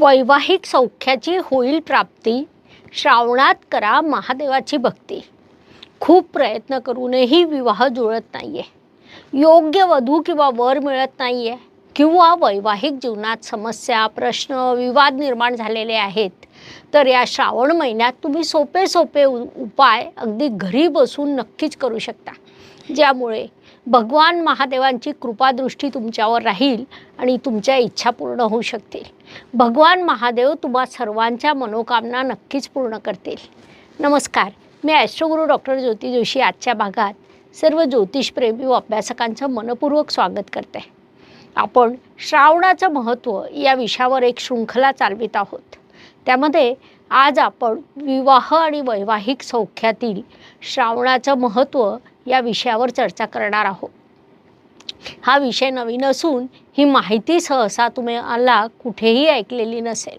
वैवाहिक सौख्याची होईल प्राप्ती श्रावणात करा महादेवाची भक्ती. खूप प्रयत्न करूनही विवाह जुळत नाही आहे योग्य वधू किंवा वर मिळत नाही आहे किंवा वैवाहिक जीवनात समस्या प्रश्न विवाद निर्माण झालेले आहेत तर या श्रावण महिन्यात तुम्ही सोपे सोपे उ उपाय अगदी घरी बसून नक्कीच करू शकता. ज्यामुळे भगवान महादेवांची कृपादृष्टी तुमच्यावर राहील आणि तुमच्या इच्छा पूर्ण होऊ शकतील. भगवान महादेव तुम्हा सर्वांच्या मनोकामना नक्कीच पूर्ण करतील. नमस्कार. मी ॲस्ट्रोगुरू डॉक्टर ज्योती जोशी आजच्या भागात सर्व ज्योतिषप्रेमी व अभ्यासकांचं मनपूर्वक स्वागत करते. आपण श्रावणाचं महत्त्व या विषयावर एक शृंखला चालवित आहोत. त्यामध्ये आज आपण विवाह आणि वैवाहिक सौख्यातील श्रावणाचं महत्त्व या विषयावर चर्चा करणार आहोत. हा विषय नवीन असून ही माहिती सहसा तुम्हाला कुठेही ऐकलेली नसेल.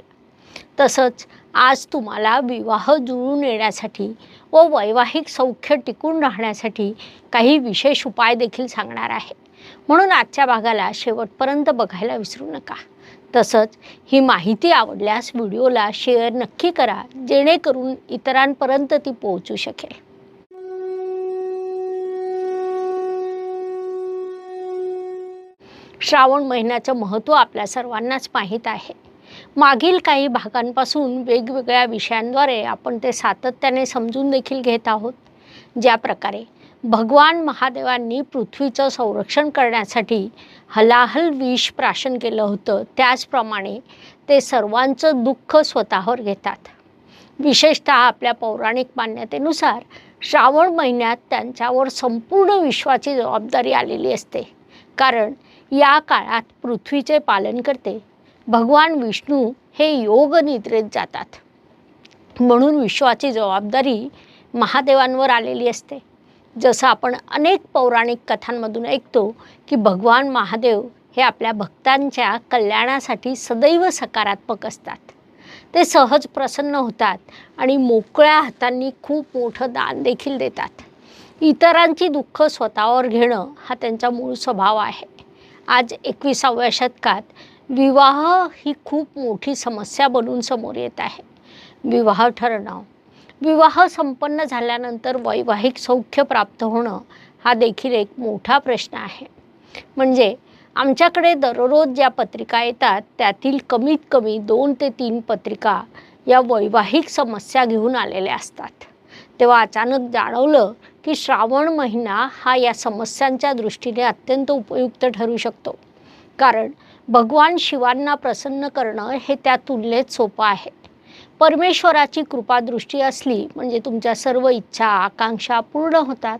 तसंच आज तुम्हाला विवाह जुळून येण्यासाठी व वैवाहिक सौख्य टिकून राहण्यासाठी काही विशेष उपाय देखील सांगणार आहे. म्हणून आजच्या भागाला शेवटपर्यंत बघायला विसरू नका. तसंच ही माहिती आवडल्यास व्हिडिओला शेअर नक्की करा जेणेकरून इतरांपर्यंत ती पोहोचू शकेल. श्रावण महिन्याचं महत्त्व आपल्या सर्वांनाच माहीत आहे. मागील काही भागांपासून वेगवेगळ्या विषयांद्वारे आपण ते सातत्याने समजून देखील घेत आहोत. ज्या प्रकारे भगवान महादेवांनी पृथ्वीचं संरक्षण करण्यासाठी हलाहल विष प्राशन केलं होतं त्याचप्रमाणे ते सर्वांचं दुःख स्वतःवर घेतात. विशेषतः आपल्या पौराणिक मान्यतेनुसार श्रावण महिन्यात त्यांच्यावर संपूर्ण विश्वाची जबाबदारी आलेली असते. कारण या काळात पृथ्वीचे पालन करते. भगवान विष्णू हे योग निद्रेत जातात. म्हणून विश्वाची जबाबदारी महादेवांवर आलेली असते. जसं आपण अनेक पौराणिक कथांमधून ऐकतो की भगवान महादेव हे आपल्या भक्तांच्या कल्याणासाठी सदैव सकारात्मक असतात. ते सहज प्रसन्न होतात आणि मोकळ्या हातांनी खूप मोठं दान देखील देतात. इतरांची दुःख स्वतःवर घेणं हा त्यांचा मूळ स्वभाव आहे. आज एकविसाव्या शतकात विवाह ही खूप मोठी समस्या बनून समोर येत आहे. विवाह ठरणं विवाह संपन्न झाल्यानंतर वैवाहिक सौख्य प्राप्त होणं हा देखील एक मोठा प्रश्न आहे. म्हणजे आमच्याकडे दररोज ज्या पत्रिका येतात त्यातील कमीत कमी दोन ते तीन पत्रिका या वैवाहिक समस्या घेऊन आलेल्या असतात. तेव्हा अचानक जाणवलं की श्रावण महिना हा या समस्यांच्या दृष्टीने अत्यंत उपयुक्त ठरू शकतो. कारण भगवान शिवांना प्रसन्न करणं हे त्या तुलनेत सोपं आहे. परमेश्वराची कृपादृष्टी असली म्हणजे तुमच्या सर्व इच्छा आकांक्षा पूर्ण होतात.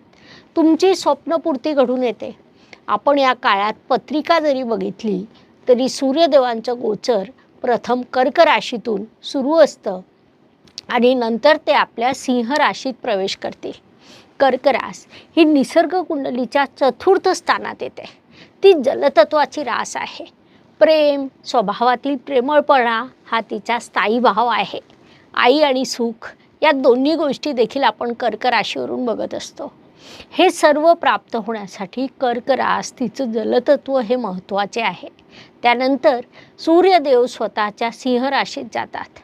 तुमची स्वप्नपूर्ती घडून येते. आपण या काळात पत्रिका जरी बघितली तरी सूर्यदेवांचं गोचर प्रथम कर्क राशीतून सुरू असतं आणि नंतर ते आपल्या सिंह राशीत प्रवेश करतील. कर्करास ही निसर्ग कुंडलीच्या चतुर्थ स्थानात येते. ती जलतत्वाची रास आहे. प्रेम स्वभावातील प्रेमळपणा हा तिचा स्थायी भाव आहे. आई आणि सुख या दोन्ही गोष्टी देखील आपण कर्क राशीवरून बघत असतो. हे सर्व प्राप्त होण्यासाठी कर्करास तिचं जलतत्व हे महत्त्वाचे आहे. त्यानंतर सूर्यदेव स्वतःच्या सिंह राशीत जातात.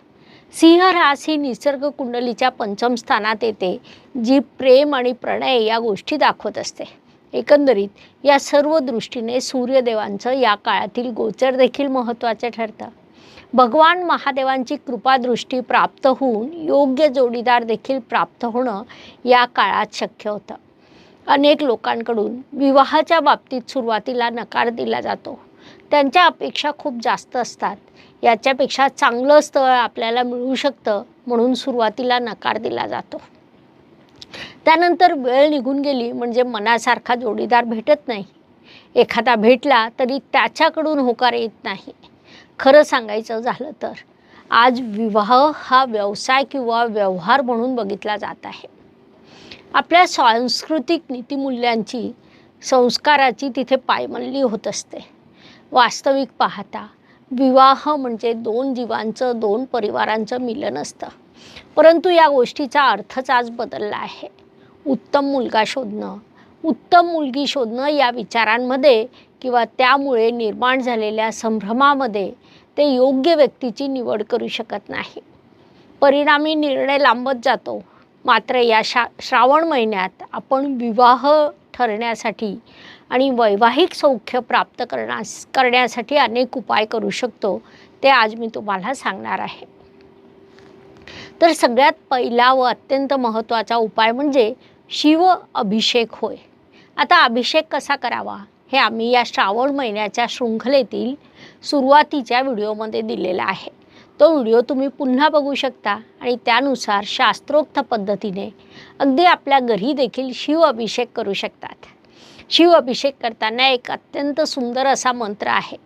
सिंह रास ही निसर्ग कुंडलीच्या पंचम स्थानात येते जी प्रेम आणि प्रणय या गोष्टी दाखवत असते. एकंदरीत या सर्व दृष्टीने सूर्यदेवांचं या काळातील गोचर देखील महत्त्वाचं ठरतं. भगवान महादेवांची कृपादृष्टी प्राप्त होऊन योग्य जोडीदार देखील प्राप्त होणं या काळात शक्य होतं. अनेक लोकांकडून विवाहाच्या बाबतीत सुरुवातीला नकार दिला जातो. त्यांच्या अपेक्षा खूप जास्त असतात. याच्यापेक्षा चांगलं स्थळ आपल्याला मिळू शकतं म्हणून सुरुवातीला नकार दिला जातो. त्यानंतर वेळ निघून गेली म्हणजे मनासारखा जोडीदार भेटत नाही. एखादा भेटला तरी त्याच्याकडून होकार येत नाही. खरं सांगायचं झालं तर आज विवाह हा व्यवसाय किंवा व्यवहार म्हणून बघितला जात आहे. आपल्या सांस्कृतिक नीतिमूल्यांची संस्काराची तिथे पायमल्ली होत असते. वास्तविक पाहता. विवाह म्हणजे दोन जीवांचं दोन परिवारांचं मिलन असतं. परंतु या गोष्टीचा अर्थच आज बदलला आहे. उत्तम मुलगा शोधणं. उत्तम मुलगी शोधणं या विचारांमध्ये किंवा त्यामुळे निर्माण झालेल्या संभ्रमामध्ये ते योग्य व्यक्तीची निवड करू शकत नाही. परिणामी निर्णय लांबत जातो. मात्र या शा श्रावण महिन्यात आपण विवाह ठरण्यासाठी आणि वैवाहिक सौख्य प्राप्त करण्यास करण्यासाठी अनेक उपाय करू शकतो ते आज मी तुम्हाला सांगणार आहे. तर सगळ्यात पहिला व अत्यंत महत्त्वाचा उपाय म्हणजे शिव अभिषेक होय. आता अभिषेक कसा करावा? हे आम्ही या श्रावण महिन्याच्या शृंखलेतील सुरुवातीच्या व्हिडिओमध्ये दिलेला आहे. तो व्हिडिओ तुम्ही पुन्हा बघू शकता आणि त्यानुसार शास्त्रोक्त पद्धतीने अगदी आपल्या घरी देखील शिव अभिषेक करू शकतात. शिव अभिषेक करताना एक अत्यंत सुंदर असा मंत्र आहे.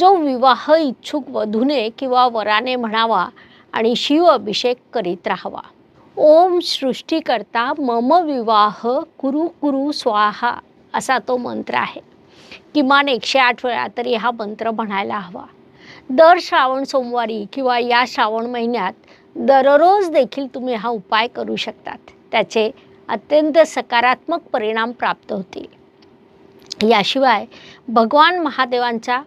जो विवाह इच्छुक वधूने किंवा वराने म्हणावा आणि शिव अभिषेक करीत राहावा. ओम सृष्टीकर्ता मम विवाह कुरु कुरु स्वाहा असा तो मंत्र आहे. किमान एकशे आठ वेळा तरी हा मंत्र म्हणायला हवा. दर श्रावण सोमवारी किंवा या श्रावण महिन्यात दररोज देखील तुम्ही हा उपाय करू शकतात. त्याचे अत्यंत सकारात्मक परिणाम प्राप्त होतील. याशिवाय भगवान महादेवांचा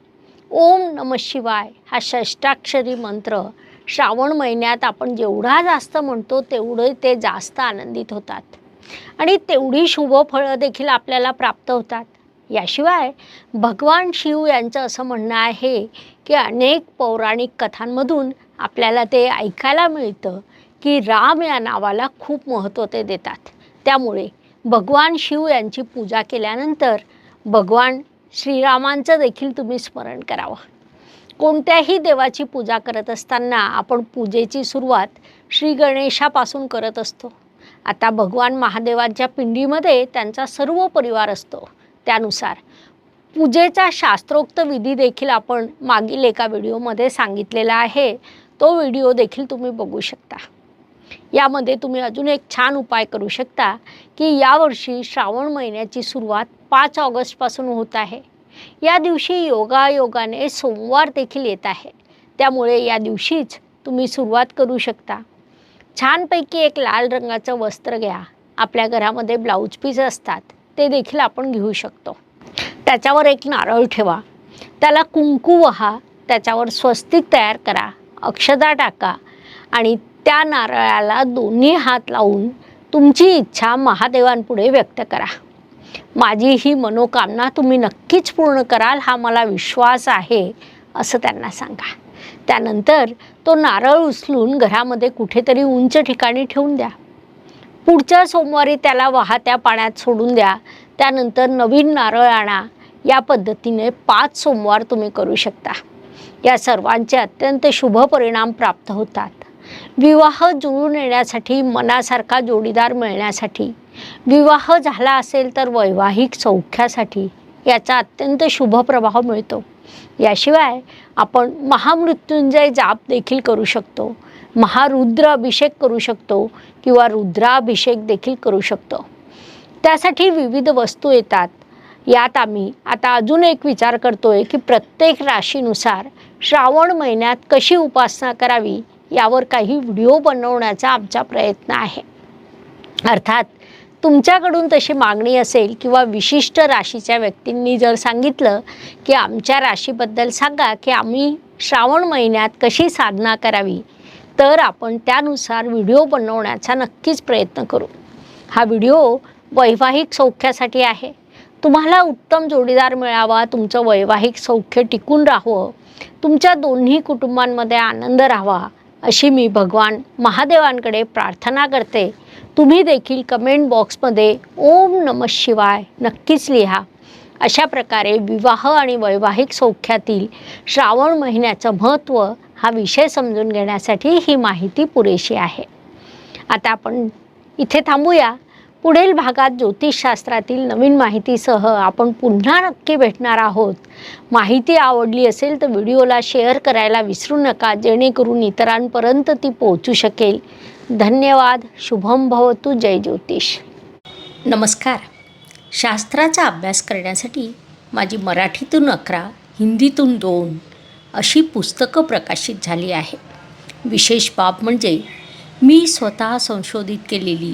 ओम नम शिवाय हा षष्टाक्षरी मंत्र श्रावण महिन्यात आपण जेवढा जास्त म्हणतो तेवढे ते जास्त आनंदित होतात. आणि तेवढी शुभ फळं देखील आपल्याला प्राप्त होतात. याशिवाय भगवान शिव यांचं असं म्हणणं आहे की अनेक पौराणिक कथांमधून आपल्याला ते ऐकायला मिळतं की राम या नावाला खूप महत्त्व ते देतात. त्यामुळे भगवान शिव यांची पूजा केल्यानंतर भगवान श्रीरामांचं देखील तुम्ही स्मरण करावं. कोणत्याही देवाची पूजा करत असताना आपण पूजेची सुरुवात श्री गणेशापासून करत असतो. आता भगवान महादेवांच्या पिंडीमध्ये त्यांचा सर्व परिवार असतो. त्यानुसार पूजेचा शास्त्रोक्त विधी देखील आपण मागील एका व्हिडिओमध्ये सांगितलेला आहे. तो व्हिडिओ देखील तुम्ही बघू शकता. यामध्ये तुम्ही अजून एक छान उपाय करू शकता की यावर्षी श्रावण महिन्याची सुरुवात पाच ऑगस्टपासून होत आहे. या दिवशी योगायोगाने सोमवार देखील येत आहे. त्यामुळे या दिवशीच तुम्ही सुरुवात करू शकता. छानपैकी एक लाल रंगाचं वस्त्र घ्या. आपल्या घरामध्ये ब्लाऊज पीस असतात ते देखील आपण घेऊ शकतो. त्याच्यावर एक नारळ ठेवा. त्याला कुंकू वहा. त्याच्यावर स्वस्तिक तयार करा. अक्षदा टाका. आणि त्या नारळाला दोन्ही हात लावून तुमची इच्छा महादेवांपुढे व्यक्त करा. माझी ही मनोकामना तुम्ही नक्कीच पूर्ण कराल हा मला विश्वास आहे असं त्यांना सांगा. त्यानंतर तो नारळ उचलून घरामध्ये कुठेतरी उंच ठिकाणी ठेवून द्या. पुढच्या सोमवारी त्याला वाहत्या पाण्यात सोडून द्या. त्यानंतर नवीन नारळ आणा. या पद्धतीने पाच सोमवार तुम्ही करू शकता. या सर्वांचे अत्यंत शुभ परिणाम प्राप्त होतात. विवाह जुळून येण्यासाठी मनासारखा जोडीदार मिळण्यासाठी. विवाह झाला असेल तर वैवाहिक सौख्यासाठी याचा अत्यंत शुभ प्रभाव मिळतो. याशिवाय आपण महामृत्युंजय जाप देखील करू शकतो. महारुद्र अभिषेक करू शकतो किंवा रुद्राभिषेक देखील करू शकतो. त्यासाठी विविध वस्तू येतात. यात आम्ही आता अजून एक विचार करतोय की प्रत्येक राशीनुसार श्रावण महिन्यात कशी उपासना करावी? यावर काही व्हिडिओ बनवण्याचा आमचा प्रयत्न आहे. अर्थात तुमच्याकडून तशी मागणी असेल किंवा विशिष्ट राशीच्या व्यक्तींनी जर सांगितलं की आमच्या राशीबद्दल सांगा की आम्ही श्रावण महिन्यात कशी साधना करावी तर आपण त्यानुसार व्हिडिओ बनवण्याचा नक्कीच प्रयत्न करू. हा व्हिडिओ वैवाहिक सौख्यासाठी आहे. तुम्हाला उत्तम जोडीदार मिळावा तुमचं वैवाहिक सौख्य टिकून राहावं तुमच्या दोन्ही कुटुंबांमध्ये आनंद राहावा अशी मी भगवान महादेवांकडे प्रार्थना करते. तुम्ही देखील कमेंट बॉक्समध्ये ओम नम शिवाय नक्कीच लिहा. अशा प्रकारे विवाह आणि वैवाहिक सौख्यातील श्रावण महिन्याचं महत्त्व हा विषय समजून घेण्यासाठी ही माहिती पुरेशी आहे. आता आपण इथे थांबूया. पुढील भागात ज्योतिषशास्त्रातील नवीन माहितीसह आपण पुन्हा नक्की भेटणार आहोत. माहिती आवडली असेल तर व्हिडिओला शेअर करायला विसरू नका जेणेकरून इतरांपर्यंत ती पोहोचू शकेल. धन्यवाद शुभम भवतु जय ज्योतिष. नमस्कार. शास्त्राचा अभ्यास करण्यासाठी माझी मराठीतून अकरा हिंदीतून दोन अशी पुस्तकं प्रकाशित झाली आहे विशेष बाब म्हणजे मी स्वतः संशोधित केलेली